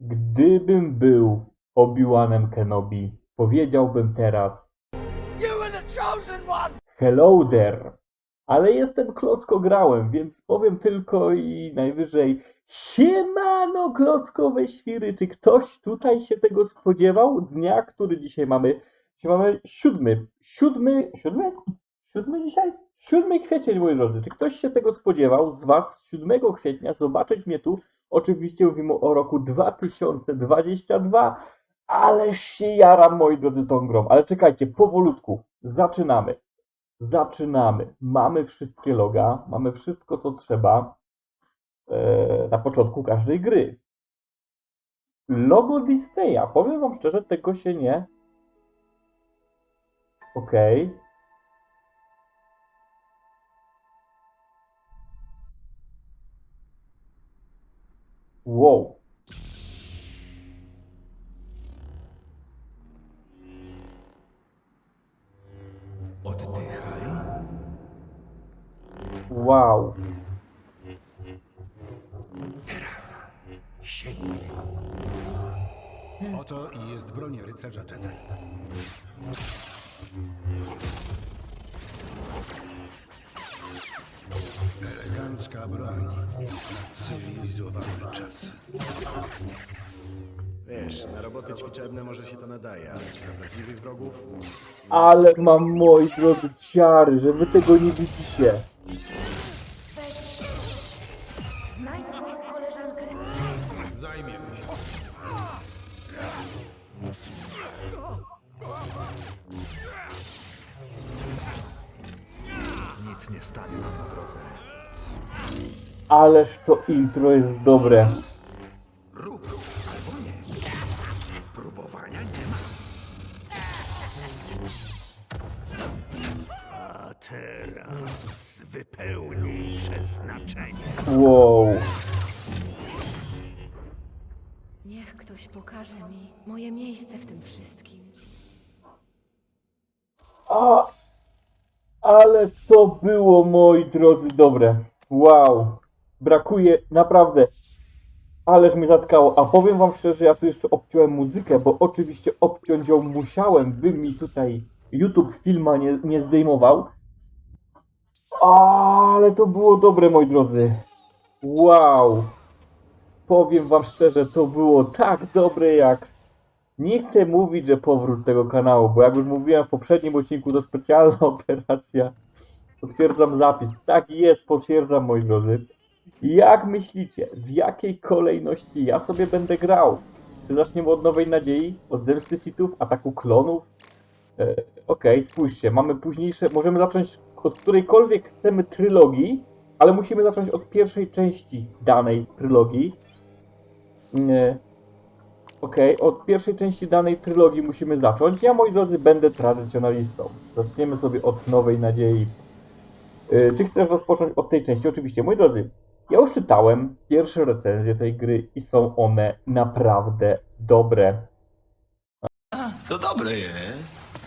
Gdybym był Obi-Wanem Kenobi, powiedziałbym teraz! Hello there! Ale jestem klockograłem, więc powiem tylko i najwyżej Siemano klockowe świry! Czy ktoś tutaj się tego spodziewał? Dnia, który dzisiaj mamy. Dzisiaj mamy siódmy. Siódmy. Siódmy? Siódmy dzisiaj? Siódmy kwiecień, moi drodzy. Czy ktoś się tego spodziewał z Was 7 kwietnia zobaczyć mnie tu? Oczywiście mówimy o roku 2022, ależ się jaram, moi drodzy, tą grą. Ale czekajcie, powolutku. Zaczynamy. Zaczynamy. Mamy wszystkie loga, mamy wszystko, co trzeba e, na początku każdej gry. Logo Disneya. Powiem Wam szczerze, tego się nie. Okej. Wow. Oddychaj. Wow. Sięgnij. Oto i jest broń rycerza Jedi. Elegancka broń na cywilizowany czas. Wiesz, na roboty ćwiczebne może się to nadaje, ale czy na prawdziwych wrogów? Ale mam, moi drodzy, ciary, że wy tego nie widzicie. Znajdź swoją koleżankę. Zajmiemy się. Nic nie stanie nam. Ależ to intro jest dobre. Rób albo nie. Próbowania nie ma. A teraz wypełnij przeznaczenie. Wow. Niech ktoś pokaże mi moje miejsce w tym wszystkim. A, ale to było, moi drodzy, dobre. Wow. Brakuje, naprawdę. Ależ mi zatkało. A powiem wam szczerze, ja tu jeszcze obciąłem muzykę, bo oczywiście obciąć ją musiałem, by mi tutaj YouTube filma nie, nie zdejmował. Ale to było dobre, moi drodzy. Wow. Powiem wam szczerze, to było tak dobre jak nie chcę mówić, że powrót tego kanału, bo jak już mówiłem w poprzednim odcinku, to specjalna operacja. Potwierdzam zapis. Tak jest, potwierdzam, moi drodzy. Jak myślicie, w jakiej kolejności ja sobie będę grał? Czy zaczniemy od Nowej Nadziei, od Zemsty Sithów, Ataku Klonów? E, Okej, spójrzcie, mamy późniejsze, możemy zacząć od którejkolwiek chcemy trylogii, ale musimy zacząć od pierwszej części danej trylogii. Nie. Okej, od pierwszej części danej trylogii musimy zacząć. Ja, moi drodzy, będę tradycjonalistą. Zaczniemy sobie od Nowej Nadziei. Yy, czy chcesz rozpocząć od tej części? Oczywiście, moi drodzy, ja już czytałem pierwsze recenzje tej gry i są one naprawdę dobre. To dobre jest.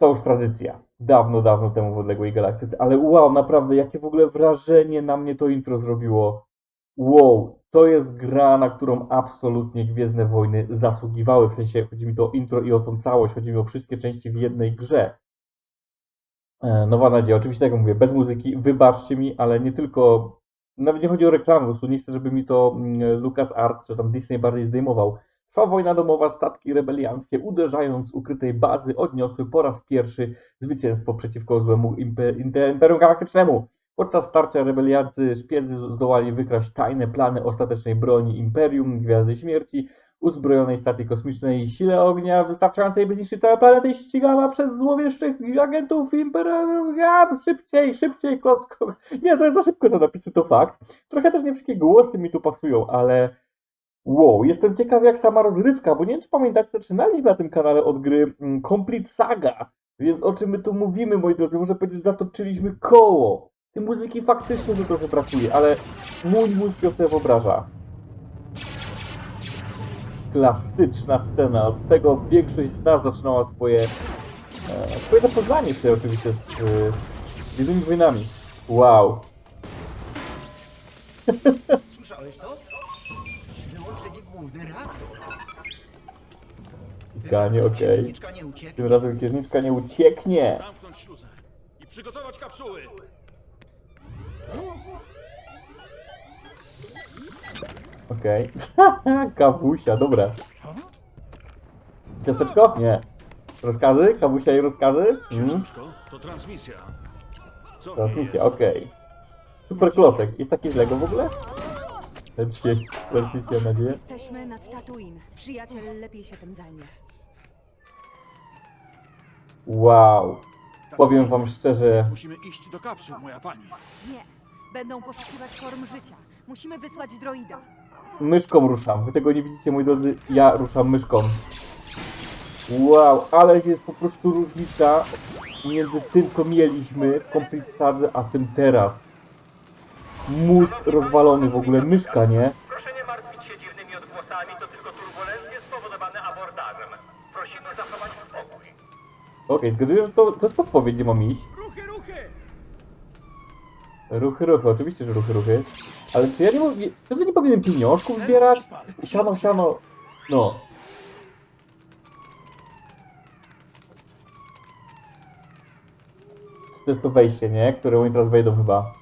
To już tradycja. Dawno, dawno temu w odległej galaktyce. Ale wow, naprawdę, jakie w ogóle wrażenie na mnie to intro zrobiło. Wow, to jest gra, na którą absolutnie Gwiezdne Wojny zasługiwały. W sensie chodzi mi to o intro i o tą całość. Chodzi mi o wszystkie części w jednej grze. E, Nowa nadzieja. Oczywiście, tak jak mówię, bez muzyki. Wybaczcie mi, ale nie tylko. Nawet nie chodzi o reklamę, po prostu nie chcę, żeby mi to mm, Lucas Art czy tam Disney bardziej zdejmował. Trwa wojna domowa, statki rebelianckie, uderzając z ukrytej bazy, odniosły po raz pierwszy zwycięstwo przeciwko złemu impe- impe- Imperium Galaktycznemu. Podczas starcia rebeliancy szpiedzy zdołali wykraść tajne plany ostatecznej broni Imperium, Gwiazdy Śmierci, uzbrojonej stacji kosmicznej sile ognia wystarczającej by zniszczyć całe planety i ścigała przez złowieszczych agentów Imperium. Szybciej, szybciej, klocko. Nie, to jest za szybko te napisy, to fakt. Trochę też nie wszystkie głosy mi tu pasują, ale Wow, jestem ciekaw jak sama rozrywka, bo nie wiem czy pamiętacie, zaczynaliśmy na tym kanale od gry mm, Complete Saga, więc o czym my tu mówimy, moi drodzy, muszę powiedzieć, zatoczyliśmy koło. Tej muzyki faktycznie tu trochę brakuje, ale mój mózg ją sobie wyobraża. Klasyczna scena, od tego większość z nas zaczynała swoje, e, swoje zapoznanie się oczywiście z e, Gwiezdnymi Wojnami. Wow. Słyszałeś to? włączyli główny reaktor. Ganie, okej. Księżniczka nie ucieknie. Tym razem księżniczka nie ucieknie. Zamknąć śluzę i przygotować kapsuły. Okej. Kawusia, dobra. Ciasteczko? Nie. Rozkazy? Kawusia i rozkazy? Mm. Księżniczko, to transmisja. Co Transmisja, jest? okej. Super klocek. Jest taki z Lego w ogóle? Dzisiaj transmisja nadzieję. Jesteśmy nad Tatooine. Przyjaciel lepiej się tym zajmie. Wow. Powiem wam szczerze, Musimy iść do kapsuł, moja pani. Nie. Będą poszukiwać form życia. Musimy wysłać droida. Myszką ruszam. Wy tego nie widzicie, moi drodzy. Ja ruszam myszką. Wow, ale jest po prostu różnica między tym, co mieliśmy w Complete Sadze, a tym teraz. Mózg rozwalony w ogóle, myszka, nie? Proszę nie martwić się dziwnymi odgłosami, to tylko turbulencje spowodowane abordażem. Prosimy zachować spokój. Okej, zgaduję, że to, to jest podpowiedź, gdzie mam iść. Ruchy, ruchy! Ruchy, ruchy, oczywiście, że ruchy, ruchy. Ale czy ja nie mówię, czy nie powinienem pieniążków zbierać? Siano, siano, no. To jest to wejście, nie? Które oni teraz wejdą chyba.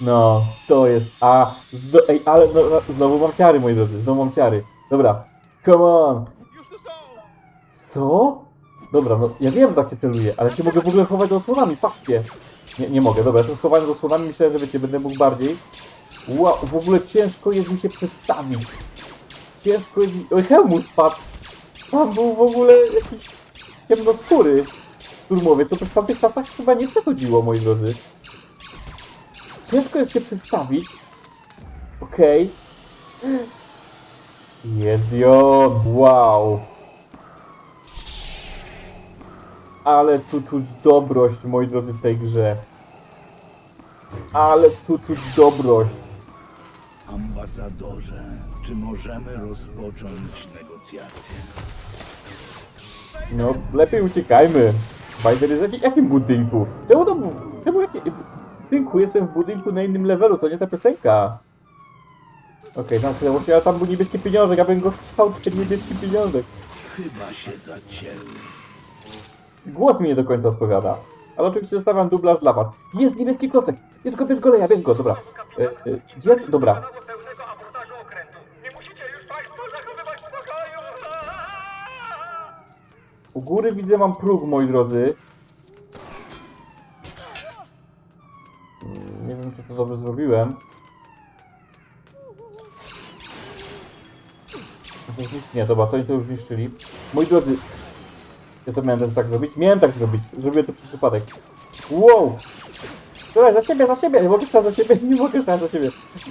No, to jest, a, zdo, ej, ale no, no, znowu mam ciary, moi drodzy, znowu mam ciary. Dobra, come on. Już tu są! Co? Dobra, no ja wiem, że tak się celuje, ale się mogę w ogóle chować za osłonami, patrzcie. Nie, nie mogę, dobra, to schowałem za osłonami, myślałem, że wiecie, będę mógł bardziej. Wow, w ogóle ciężko jest mi się przestawić. Ciężko jest mi... Oj, hełmu spadł. Tam był w ogóle jakiś ciemnoskóry szturmowy, to w tamtych czasach chyba nie przechodziło, moi drodzy. Ciężko jest się przestawić. Okej. Ją, wow. Ale tu czuć dobrość, moi drodzy, w tej grze. Ale tu czuć dobrość. Ambasadorze, czy możemy rozpocząć negocjacje? No, lepiej uciekajmy. Bajder jest w jakim, jakim budynku? Czemu to był... Czemu jakie... Synku, jestem w budynku na innym levelu, to nie ta piosenka. Okej, okay, no właśnie, ale tam był niebieski pieniążek, ja bym go chciał, ten niebieski pieniążek. Chyba się zacięły. Głos mi nie do końca odpowiada. Ale oczywiście zostawiam dublaż dla was. Jest niebieski klocek! Bierz go, bierz go, go, dobra. E, e, gdzie? Dobra. U góry widzę mam próg, moi drodzy. Nie wiem, czy to dobrze zrobiłem. Nie, dobra, oni to już zniszczyli. Moi drodzy, ja to miałem tak zrobić? Miałem tak zrobić, zrobiłem to przez przypadek. Wow! Słuchaj, za siebie, za siebie, nie mogę stać za siebie, nie mogę stać za siebie.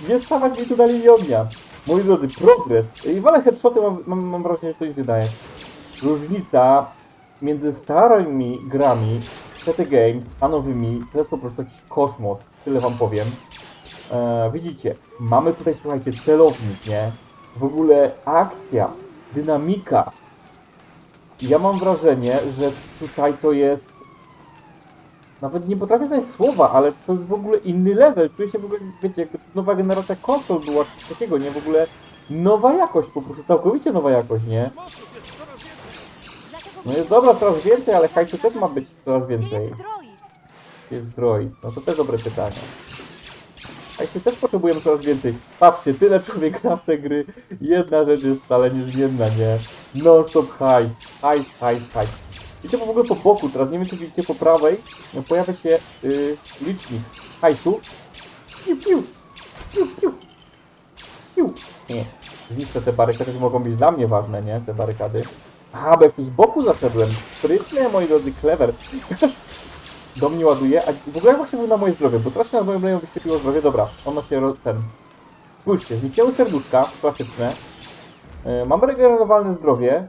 Nie stawać mi tu na linii ognia. Moi drodzy, progres. I walę headshoty, mam, mam, mam wrażenie, że to nic nie daje różnica między starymi grami TT Games, a nowymi to jest po prostu jakiś kosmos, tyle wam powiem. E, widzicie, mamy tutaj, słuchajcie, celownik, nie? W ogóle akcja, dynamika. Ja mam wrażenie, że tutaj to jest... Nawet nie potrafię znaleźć słowa, ale to jest w ogóle inny level. Czuję się w ogóle, wiecie, jakby nowa generacja konsol była, coś takiego, nie? W ogóle nowa jakość, po prostu całkowicie nowa jakość, nie? No jest dobra, coraz więcej, ale hajsu też ma być coraz więcej. jest droid? No to też dobre pytanie. Hajsu też potrzebujemy coraz więcej. Patrzcie, tyle człowiek na te gry. Jedna rzecz jest wcale niezmienna, nie? Non stop hajs. Hajs, hajs, hajs. Widzicie w ogóle po boku, teraz nie wiem czy widzicie po prawej, pojawia się yy, licznik hajsu. Piu, piu. Piu, piu. Piu. Nie. Zniszczę te barykady, mogą być dla mnie ważne, nie? Te barykady. Aha, bo jak tu z boku zaszedłem. Sprytnie, moi drodzy, clever. Ktoś do mnie ładuje, a w ogóle jak właśnie było na moje zdrowie, bo strasznie na moim leju wyświetliło zdrowie. Dobra, ono się ro- ten... Spójrzcie, zniknęły serduszka, klasyczne. Yy, mamy regenerowalne zdrowie.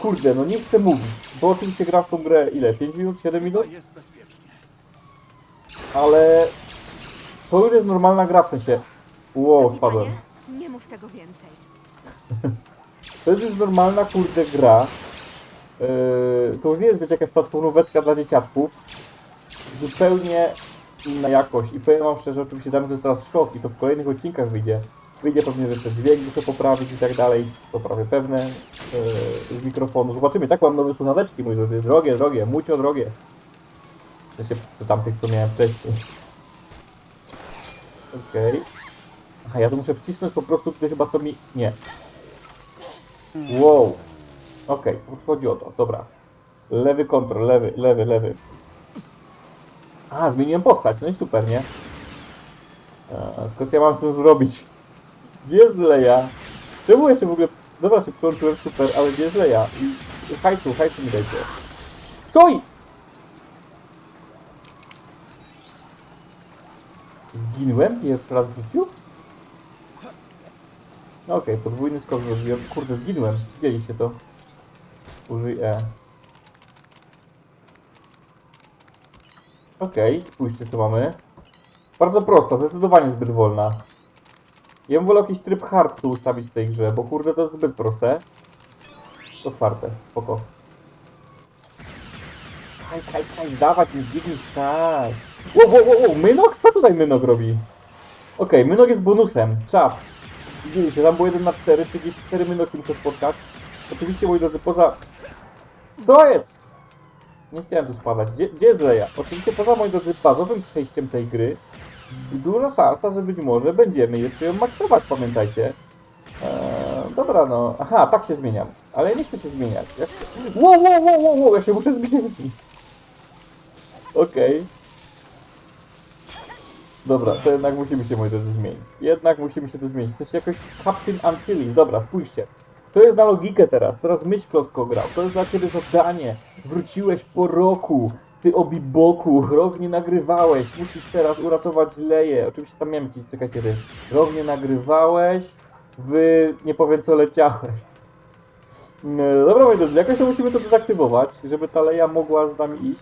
Kurde, no nie chcę mówić, bo oczywiście gram w tą grę ile? 5 minut? 7 minut? Jest bezpiecznie. Ale... To już jest normalna gra, w sensie... Wow, spadłem. panie, Nie mów tego więcej. To jest już normalna kurde gra. Yy, to już nie jest wiecie jakaś platformóweczka dla dzieciaczków. Zupełnie inna jakość. I powiem wam szczerze, oczywiście damy to teraz szok i to w kolejnych odcinkach wyjdzie. Wyjdzie pewnie, że jeszcze dźwięk muszę poprawić i tak dalej. To prawie pewne. Yy, z mikrofonu. Zobaczymy. Tak mam nowe słuchaweczki, mój drodzy. Drogie, drogie, mucio drogie. W sensie tamtych, co miałem wcześniej. Okej. Aha, ja to muszę wcisnąć po prostu, gdy chyba to mi... Nie. Wow. Okej, okay, chodzi o to, dobra. Lewy kontrol, lewy, lewy, lewy. A, zmieniłem postać, no i super, nie? Eee, Tylko co ja mam z tym zrobić? Gdzie jest? Czemu ja się w ogóle... Dobra, się przyłączyłem, super, ale gdzie jest Leja? I hajsu, mi dajcie. Stój! Zginąłem pierwszy raz w życiu? No Okej, podwójny skok zrobiłem. Kurde, zginąłem. Widzieliście to. Użyj E. Okej, spójrzcie co mamy. Bardzo prosta, zdecydowanie zbyt wolna. Ja bym wolał jakiś tryb hard tu ustawić w tej grze, bo kurde to jest zbyt proste. Otwarte, spoko. Haj, haj, haj, dawać mi zdziwić, tak. Wow, wow, wow, wow, Mynok? Co tutaj Mynok robi? Okej, Mynok jest bonusem, czap. Widzieliście, tam było 1 na 4, 34 Mynoki muszę spotkać. Oczywiście, moi drodzy, poza... Co jest? Nie chciałem tu spadać. Gdzie, gdzie jest Leja? Oczywiście poza, moi drodzy, bazowym przejściem tej gry duża szansa, że być może będziemy jeszcze ją maksować, pamiętajcie. Eee, dobra, no. Aha, tak się zmieniam. Ale ja nie chcę się zmieniać. Ja chcę... Wow, wow, wow, wow, wow, ja się muszę zmienić. Okej. Dobra, to jednak musimy się, moi drodzy, zmienić. Jednak musimy się to zmienić. To się jakoś Captain Antilles. Dobra, spójrzcie. To jest na logikę teraz. Teraz myśl Klocko grał. To jest dla ciebie zadanie. Wróciłeś po roku. Ty obiboku. Rok nie nagrywałeś. Musisz teraz uratować Leję. Oczywiście tam miałem jakieś, czekajcie, ty. Rok nie nagrywałeś. Wy, nie powiem co leciałeś. No, dobra, moi drodzy, jakoś to musimy to dezaktywować, żeby ta Leja mogła z nami iść.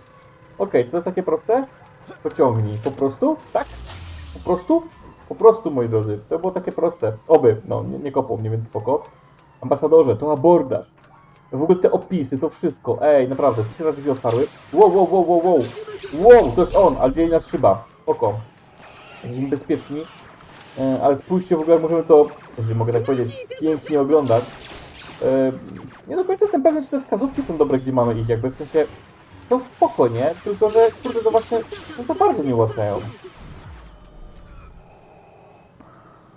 Okej, czy to jest takie proste? Pociągnij. Po prostu? Tak? Po prostu? Po prostu, moi drodzy. To było takie proste. Oby. No, nie, nie mnie, więc spoko. Ambasadorze, to abordaż. W ogóle te opisy, to wszystko. Ej, naprawdę, trzy razy drzwi otwarły. Wow, wow, wow, wow, wow. Wow, to jest on, ale dzieli nas szyba. Oko. Jesteśmy bezpieczni. E, ale spójrzcie, w ogóle jak możemy to, jeżeli mogę tak powiedzieć, pięknie oglądać. E, nie do końca jestem pewien, czy te wskazówki są dobre, gdzie mamy iść. Jakby w sensie, to spoko, nie? Tylko, że kurde, to właśnie no to bardzo nie ułatwiają.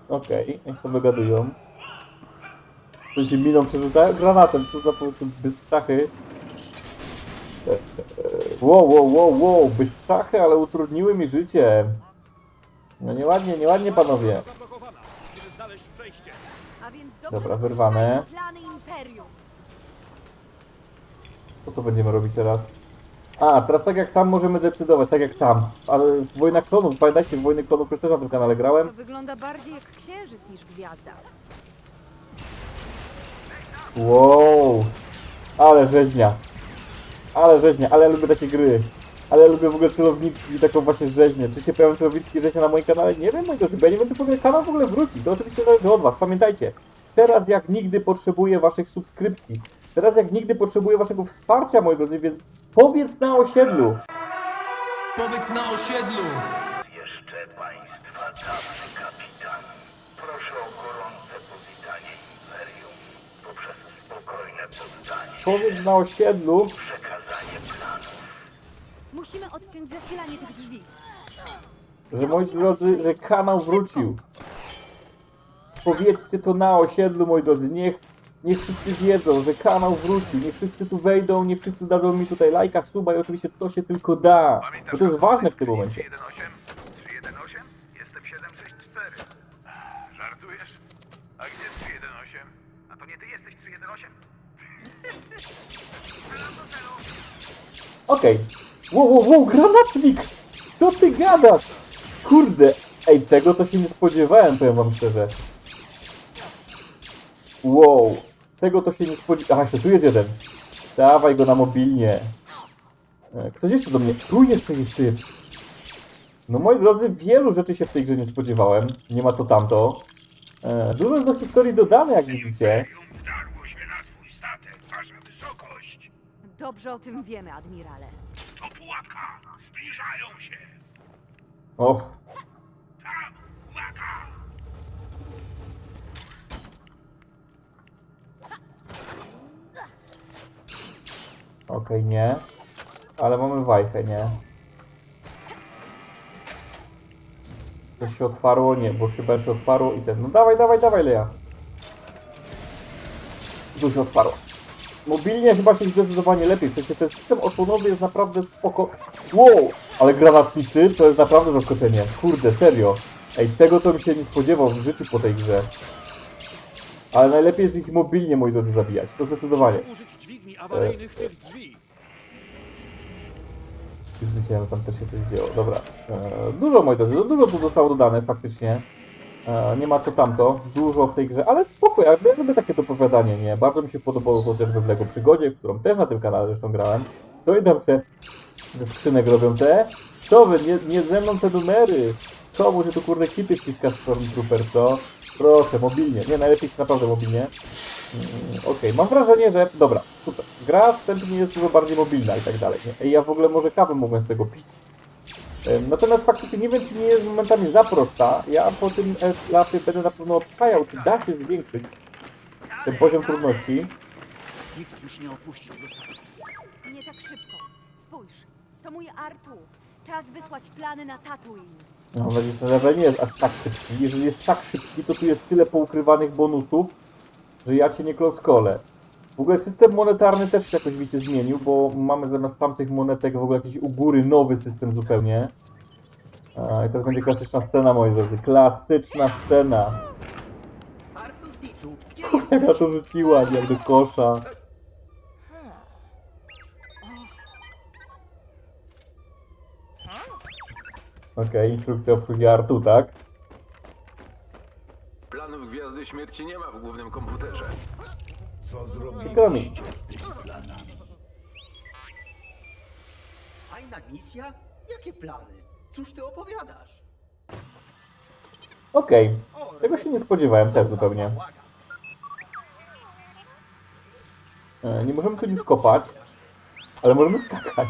Okej, niech to wygadują. To się miną przerzucają granatem, co za po prostu bystrzachy. E, Wow, wow, wow, wow, bystrzachy, ale utrudniły mi życie. No nieładnie, nieładnie panowie. Dobra, wyrwane. Co to będziemy robić teraz? A, teraz tak jak tam możemy decydować, tak jak tam. Ale Wojna Klonów, pamiętajcie, w Wojny Klonów też na tym kanale grałem. To wygląda bardziej jak księżyc niż gwiazda. Wow, ale rzeźnia. Ale rzeźnia, ale lubię takie gry. Ale lubię w ogóle celowniczki i taką właśnie rzeźnię. Czy się pojawią celowniczki rzeźnia na moim kanale? Nie wiem, moi drodzy, bo ja nie czy w ogóle kanał w ogóle wróci. To oczywiście zależy od was. Pamiętajcie, teraz jak nigdy potrzebuję waszych subskrypcji. Teraz jak nigdy potrzebuję waszego wsparcia, moi drodzy, więc powiedz na osiedlu. Powiedz na osiedlu! Powiedz na osiedlu. Musimy odciąć zasilanie tych drzwi. że moi drodzy, że kanał wrócił. Powiedzcie to na osiedlu, moi drodzy. Niech, niech wszyscy wiedzą, że kanał wrócił. Niech wszyscy tu wejdą, niech wszyscy dadzą mi tutaj lajka, suba i oczywiście co się tylko da. Bo to jest ważne w tym momencie. 318? 318? Jestem 764. Żartujesz? A gdzie jest 318? A to nie ty jesteś 318? Okej. Wow, wow, wow, granatnik! Co ty gadasz? Kurde. Ej, tego to się nie spodziewałem, powiem wam szczerze. Wow. Tego to się nie spodziewałem. Aha, jeszcze tu jest jeden. Dawaj go na mobilnie. E, Ktoś jeszcze do mnie. Tu jeszcze jest typ. No moi drodzy, wielu rzeczy się w tej grze nie spodziewałem. Nie ma to tamto. E, Dużo jest do historii dodane, jak widzicie. Dobrze o tym wiemy, admirale. To pułapka! Zbliżają się! Och. Tam! Uwaga! Nie. Ale mamy wajchę, nie. To się otwarło? Nie, bo chyba się otwarło i ten. No dawaj, dawaj, dawaj, Leja. Dużo otwarło. Mobilnie chyba się zdecydowanie lepiej. W sensie ten system osłonowy jest naprawdę spoko. Wow! Ale granatnicy to jest naprawdę zaskoczenie. Kurde, serio. Ej, tego to mi się nie spodziewał w życiu po tej grze. Ale najlepiej jest ich mobilnie, moi drodzy, zabijać. To zdecydowanie. Użyć dźwigni awaryjnych tych drzwi. Już myślałem, tam też się coś dzieło. Dobra. E, dużo, moi drodzy, dużo tu zostało dodane faktycznie. E, nie ma co tamto. Dużo w tej grze, ale spoko, ja lubię takie dopowiadanie, nie? Bardzo mi się podobało chociażby w LEGO Przygodzie, którą też na tym kanale zresztą grałem. Co i tam se ze skrzynek robią te? Co wy, nie, nie ze mną te numery? Komu się tu kurde kity wciska Stormtrooper, co? Proszę, mobilnie. Nie, najlepiej naprawdę mobilnie. Mm, Okej, mam wrażenie, że... Dobra, super. Gra wstępnie jest dużo bardziej mobilna i tak dalej. Nie? Ej, ja w ogóle może kawę mogłem z tego pić. Natomiast faktycznie nie wiem, czy nie jest momentami za prosta. Ja po tym lapie będę na pewno obczajał, czy da się zwiększyć ten poziom trudności. Nikt już nie opuści tego statku. Nie tak szybko. Spójrz, to mój Artu. Czas wysłać plany na Tatooine. No, będzie ten level nie jest aż tak szybki. Jeżeli jest tak szybki, to tu jest tyle poukrywanych bonusów, że ja cię nie klockolę. W ogóle system monetarny też się jakoś wiecie zmienił, bo mamy zamiast tamtych monetek w ogóle jakiś u góry nowy system zupełnie. A, I teraz będzie klasyczna scena, moi drodzy. Klasyczna scena. Jaka to rzuciła, jak do kosza. Okej, instrukcja obsługi Artu, tak? Planów Gwiazdy Śmierci nie ma w głównym komputerze. Przykro mi. Fajna misja? Jakie plany? Cóż ty opowiadasz? Okej, O, tego się nie spodziewałem też co zupełnie. E, Nie możemy tu nic kopać, ale możemy skakać.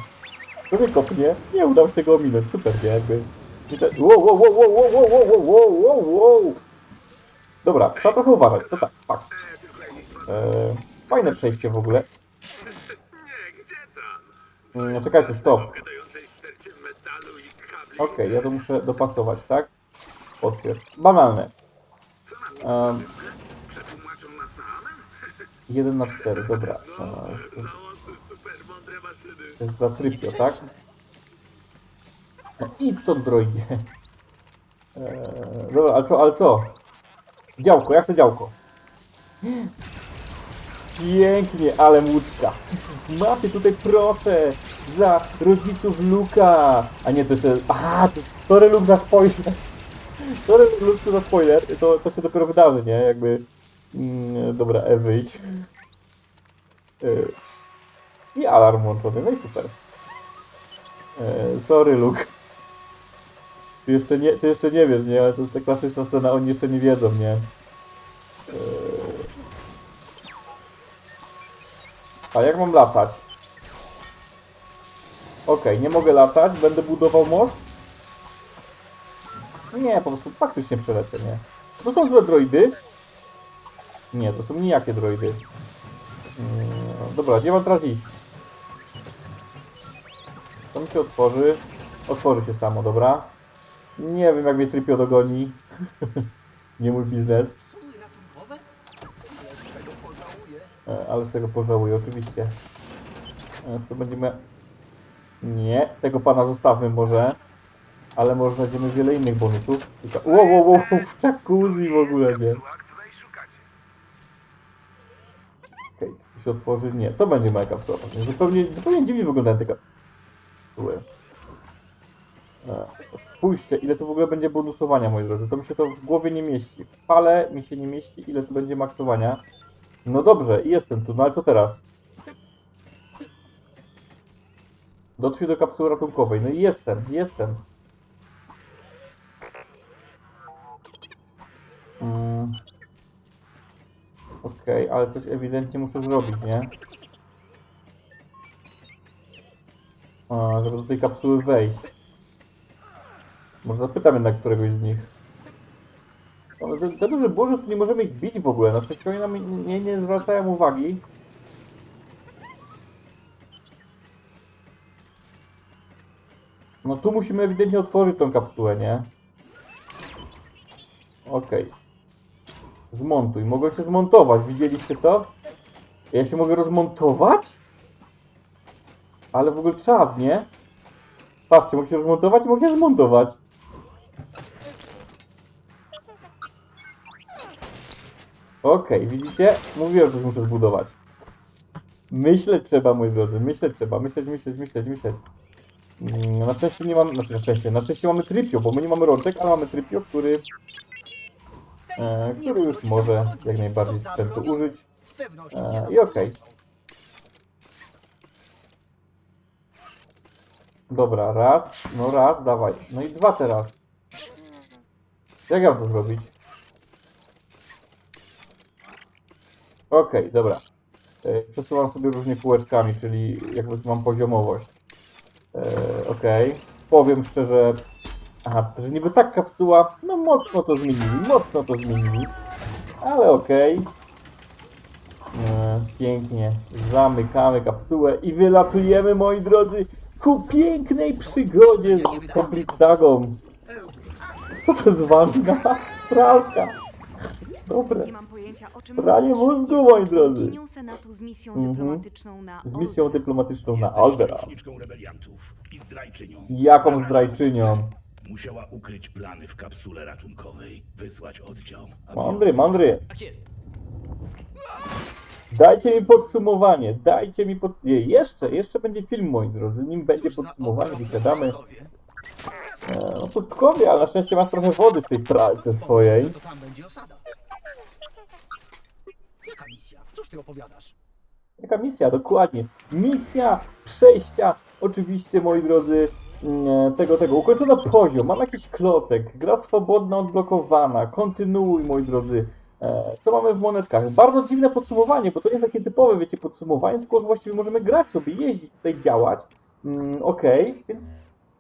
To mnie kopnie, nie udało się tego ominąć, super, nie? Jakby... nie te- Wow, wow, wow, wow, wow, wow, wow, wow, wow, wow. Dobra, trzeba trochę uważać, to tak, fakt. E, fajne przejście w ogóle. Nie, gdzie tam? Mm, czekajcie, stop. Okej, ja to muszę dopasować, tak? Potwierdź. Banalne. Um, Przetłumaczą nas na amen? 1 na 4, dobra. E, No. To jest za trypio, tak? No idź stąd, droidzie. Eee, dobra, ale co, ale co? Działko, jak to działko? Pięknie, ale łódka. Macie tutaj proszę za rodziców Luka. A nie, to jeszcze... Aha, to, sorry Luke za spoiler. Sorry Luke za spoiler. To, to się dopiero wydarzy, nie? Jakby... Mm, dobra, e, wyjdź. Eee, i alarm włączony, no i super. E, sorry, Luke. Ty jeszcze, nie, ty jeszcze nie wiesz, nie? Ale to jest ta klasyczna scena, oni jeszcze nie wiedzą, nie? E, a jak mam latać? Okej, nie mogę latać, będę budował most? Nie, po prostu faktycznie przelecę, nie? To są złe droidy? Nie, to są nijakie droidy. Mm, dobra, gdzie mam teraz iść? To mi się otworzy. Otworzy się samo, dobra. Nie wiem jak mnie Trypio dogoni. Nie mój biznes. Sumy ratunkowe? Ale z tego pożałuję. E, Ale z tego pożałuję, oczywiście. E, To będziemy... Nie, tego pana zostawmy może. Ale może znajdziemy wiele innych bonusów. Tylko... Wow, wow, wow, w jacuzzi w ogóle, nie. Okej, to się otworzy? Nie, to będzie moja kapsuła. Zupełnie, zupełnie dziwnie wyglądają te kapsuły. E, Spójrzcie, ile tu w ogóle będzie bonusowania, moi drodzy. To mi się to w głowie nie mieści. W pale mi się nie mieści, ile tu będzie maksowania. No dobrze, jestem tu, no ale co teraz? Dotrzyj do kapsuły ratunkowej. No i jestem, jestem. Mm. Okej, ale coś ewidentnie muszę zrobić, nie? A, żeby do tej kapsuły wejść. Może zapytam jednak któregoś z nich. No, było, że tu nie możemy ich bić w ogóle. No przecież oni nam nie, nie zwracają uwagi. No tu musimy ewidentnie otworzyć tą kapsułę, nie? Okej. Okay. Zmontuj. Mogę się zmontować. Widzieliście to? Ja się mogę rozmontować? Ale w ogóle trzeba, nie? Patrzcie, mogę się rozmontować i mogę się zmontować. Okej, widzicie? Mówiłem, że muszę zbudować. Myśleć trzeba, moi drodzy, myśleć trzeba, myśleć, myśleć, myśleć, myśleć. Mm, Na szczęście nie mam, znaczy na szczęście, na szczęście mamy Trypio, bo my nie mamy rączek, ale mamy Trypio, który, e, który już może jak najbardziej sprzętu użyć. Z E, I okej. Dobra, raz, no raz, dawaj. No i dwa teraz. Jak ja mam to zrobić? Okej, dobra. E, Przesuwam sobie różnie kółeczkami, czyli jakby mam poziomowość. E, Okej. Powiem szczerze... Aha, że niby tak kapsuła, no mocno to zmienili, mocno to zmienili. Ale okej. E, Pięknie. Zamykamy kapsułę i wylatujemy, moi drodzy, ku pięknej przygodzie z Komplitsagą. Co to jest wanna? Pralka. Dobre. O czym Pranie mózgu, moi drodzy. Senatu z misją Mhm. dyplomatyczną na Z misją dyplomatyczną na Jesteś Aldera. rebeliantów i zdrajczynią. Jaką zdrajczynią? Musiała ukryć plany w kapsule ratunkowej, wysłać oddział. aby Mądry, mądry jest. Tak jest. Dajcie mi podsumowanie, dajcie mi pod... Nie, jeszcze, jeszcze będzie film, moi drodzy, nim będzie Cóż za podsumowanie, okropne wysiadamy. pustkowie. E, no pustkowie, ale na szczęście masz trochę wody w tej pralce swojej. To tam będzie osada. Jaka misja? Cóż ty opowiadasz? Jaka misja? Dokładnie. Misja przejścia, oczywiście, moi drodzy, mm, tego, tego. Ukończono poziom, mam jakiś klocek, gra swobodna, odblokowana, kontynuuj, moi drodzy. E, Co mamy w monetkach? Bardzo dziwne podsumowanie, bo to jest takie typowe, wiecie, podsumowanie, tylko że właściwie możemy grać sobie, jeździć, tutaj działać. Mm, Okej, więc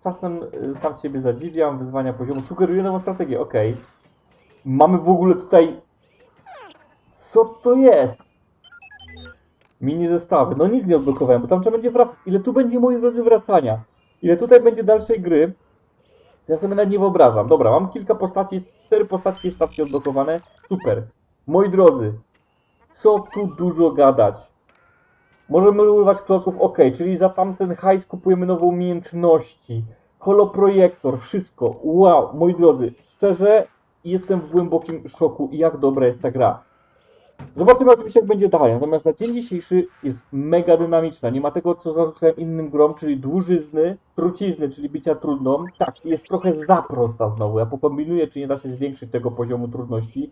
czasem y, sam siebie zadziwiam, wyzwania poziomu, sugeruję nową strategię, okej. Mamy w ogóle tutaj... Co to jest? Mini zestawy. No nic nie odblokowałem, bo tam trzeba będzie wracać. Ile tu będzie, moi drodzy, wracania? Ile tutaj będzie dalszej gry? Ja sobie nawet nie wyobrażam. Dobra, mam kilka postaci, cztery postaci i stawki odblokowane. Super. Moi drodzy, co tu dużo gadać? Możemy używać kloców, ok, czyli za tamten hajs kupujemy nowe umiejętności. Holoprojektor, wszystko. Wow, moi drodzy, szczerze jestem w głębokim szoku, jak dobra jest ta gra. Zobaczymy oczywiście jak będzie dalej, natomiast na dzień dzisiejszy jest mega dynamiczna. Nie ma tego, co zarzucałem innym grom, czyli dłużyzny, trucizny, czyli bicia trudną. Tak, jest trochę za prosta znowu. Ja pokombinuję, czy nie da się zwiększyć tego poziomu trudności.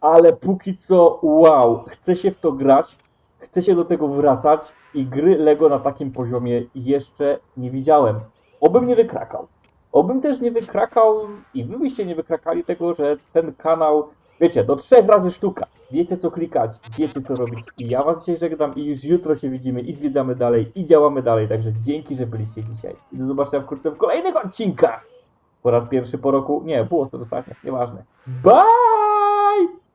Ale póki co, wow, chce się w to grać, chce się do tego wracać i gry Lego na takim poziomie jeszcze nie widziałem. Obym nie wykrakał. Obym też nie wykrakał i wy byście nie wykrakali tego, że ten kanał Wiecie, do trzech razy sztuka. Wiecie co klikać, wiecie co robić. I ja was dzisiaj żegnam i już jutro się widzimy i zwiedzamy dalej i działamy dalej. Także dzięki, że byliście dzisiaj. I do zobaczenia wkrótce w kolejnych odcinkach. Po raz pierwszy po roku. Nie, było to ostatnio, nieważne. Bye!